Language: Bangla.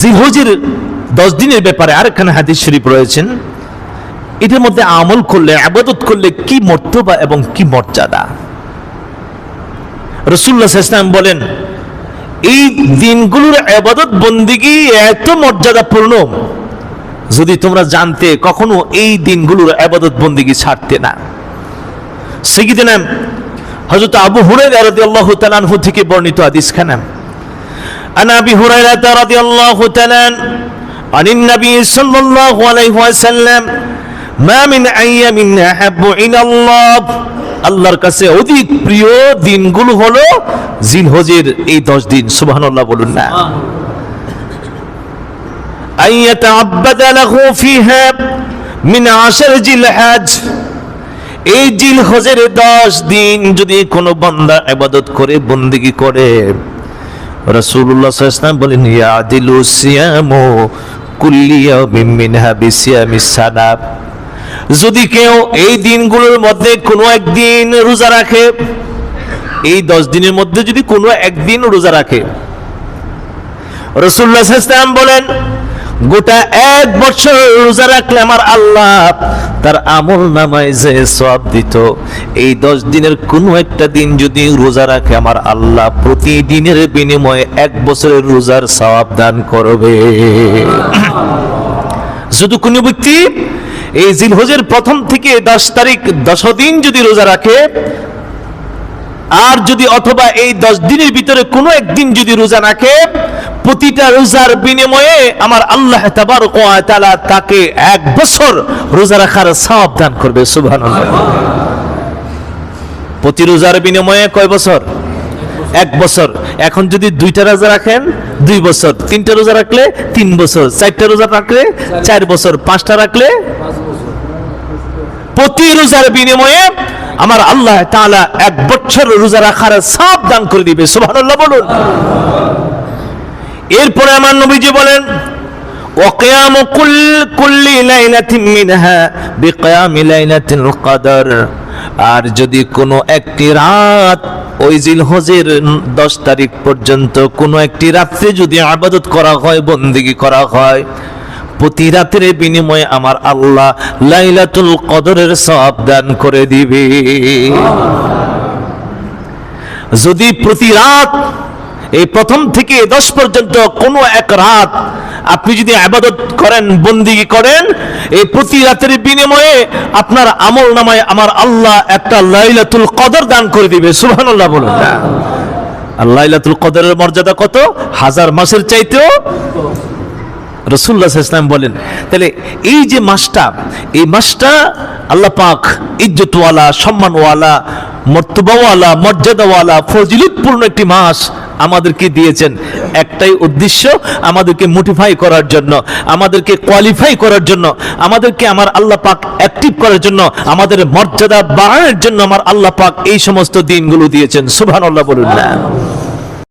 জিলহজের দশ দিনের ব্যাপারে আরেকখানে হাদিস শরীফ রয়েছেন। এটার মধ্যে আমল করলে, আবাদত করলে কি মর্তবা এবং কি মর্যাদা? রসুল্লাহ ইসলাম বলেন, এই দিনগুলোর আবাদত বন্দিগি এত মর্যাদাপূর্ণ। যদি তোমরা জানতে কখনো এই দিনগুলোর আবাদত বন্দিগি ছাড়তে না। সেগিদিনা হযরত আবু হুরায়রা রাদিয়াল্লাহু তাআলা আনহু থেকে বর্ণিত হাদিস খানা عن ابي هريره رضي الله تعالى عن النبي صلى الله عليه وسلم ما من ايام احب الى الله আল্লাহর কাছে অধিক প্রিয় দিনগুলো হলো জিলহজের এই দশ দিন সুবহানাল্লাহ বলুন না أن يتعبد له فيها من عشر জিলহাজ এই জিল হজের দশ দিন যদি কোনো বান্দা আবাদত করে বন্দিগি করে আলাইহি ওয়াসাল্লাম বলেন ইয়াদিলু সিয়ামু কুল্লি ইয়াউমিন মিনহা বিসিয়ামিস সানাব। যদি কেউ এই দিনগুলোর মধ্যে কোনো একদিন রোজা রাখে, এই দশ দিনের মধ্যে যদি কোনো একদিন রোজা রাখে রসুল্লাহ ইসলাম বলেন, গোটা এক বছর রোজা রাখলে আমার আল্লাহ তার আমল নামায় যে সব দিত, এই দশ দিনের কোনো একটা দিন যদি রোজা রাখে, আমার আল্লাহ প্রতিদিনের বিনিময়ে এক বছরের রোজার সওয়াব দান করবে। যদি কোনো ব্যক্তি এই জিলহজের প্রথম থেকে দশ তারিখ, দশ দিন যদি রোজা রাখে, আর যদি অথবা এই দশ দিনের ভিতরে কোনো একদিন যদি রোজা রাখে প্রতিটা রোজার বিনিময়ে আমার আল্লাহ তাবারক ওয়া তাআলা তাকে এক বছর রোজা রাখার সওয়াব দান করবে, সুবহানাল্লাহ। প্রতি রোজার বিনিময়ে কয় বছর? এক বছর। এখন যদি দুইটা রোজা রাখেন, দুই বছর। তিনটা রোজা রাখলে তিন বছর। চারটা রোজা রাখলে চার বছর। পাঁচটা রাখলে প্রতি রোজার বিনিময়ে আমার আল্লাহ তাআলা এক বছর রোজা রাখার সব দান করে দিবে, সুবহানাল্লাহ বলুন। এরপরে আমার নবীজি বলেন وقيام كل كل ليلة منها بقيام ليلة القدر আর যদি কোনো একটি রাত ওই জিলহজের দশ তারিখ পর্যন্ত কোনো একটি রাত্রে যদি আবাদত করা হয় বন্দিগি করা হয় প্রতি রাতের বিনিময়ে আমার আল্লাহ লাইলাতুল কদরের সব দান করে দিবে যদি প্রতি রাত এই প্রথম থেকে দশ পর্যন্ত কোনো এক রাত আপনি যদি আবাদত করেন, বন্দিগি করেন, এই প্রতি রাতের বিনিময়ে আপনার আমল নামায় আমার আল্লাহ একটা লাইলাতুল কদর দান করে দিবে। সুবহানাল্লাহ বলুন। আর লাইলাতুল কদরের মর্যাদা কত? হাজার মাসের চাইতেও? রসুল্লাহ ইসলাম বলেন, তাহলে এই যে মাসটা, এই মাসটা আল্লাহ পাক ইজ্জতওয়ালা, সম্মানওয়ালা মর্তবাওয়ালা, মর্যাদাওয়ালা, ফজিলতপূর্ণ একটি মাস আমাদেরকে দিয়েছেন। একটাই উদ্দেশ্য আমাদেরকে মোটিফাই করার জন্য, আমাদেরকে কোয়ালিফাই করার জন্য, আমাদেরকে আমার আল্লাহ পাক অ্যাক্টিভ করার জন্য, আমাদের মর্যাদা বাড়ানোর জন্য আমার আল্লাহ পাক এই সমস্ত দিনগুলো দিয়েছেন। সুবহানাল্লাহ বলুন না।